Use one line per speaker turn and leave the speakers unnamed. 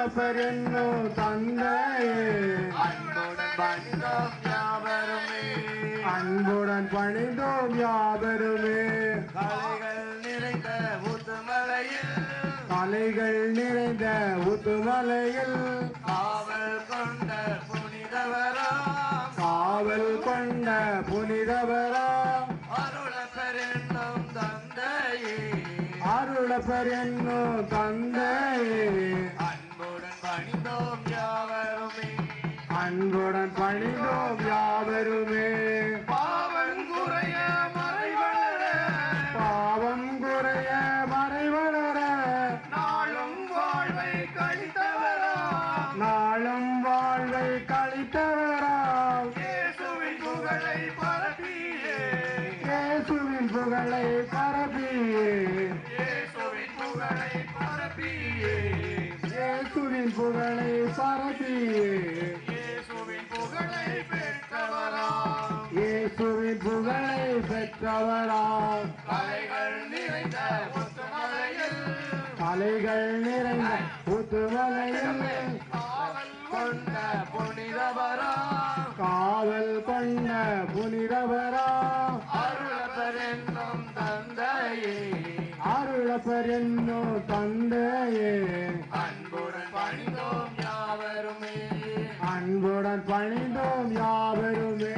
அருளப்பர் என்னும் தந்தையே
அன்புடன் பணிந்தோம் யாவருமே
அன்புடன்
கலைகள் நிறைந்த ஊத்துமலையில்
கலைகள் நிறைந்த உத்துமலையில்
காவல் கொண்ட புனிதவராம்
காவல் கொண்ட புனிதவரா
அருளப்பர் என்னும் தந்தையே
அருளப்பர் என்னும் தந்தையே
பணிந்தோம் யாவருமே.
அன்புடன் பணிந்தோம் யாவருமே.
பாவம் குறைய மறைவளர.
பாவம் குறைய மறைவளர.
நாளும் வாழ்வை கழித்தவராம்
நாளும் வாழ்வை கழித்தவராம்
இயேசுவின் புகழை பரப்பியே.
புகழை பரப்பியே.
புகழை பரப்பியே.
இயேசுவின் புகழை பரப்பியே
இயேசுவின் புகழை பெற்றவராம்
இயேசுவின் புகழை பெற்றவராம்
கலைகள் நிறைந்த முத்துமலையில்
கலைகள் நிறைந்த புத்துமலையில்.
காவல் கொண்ட புனிதவராம்
காவல் கொண்ட
தந்தையே.
அருளப்பர் என்னும் தந்தையே. அன்புடன் பணிந்தோம் யாவருமே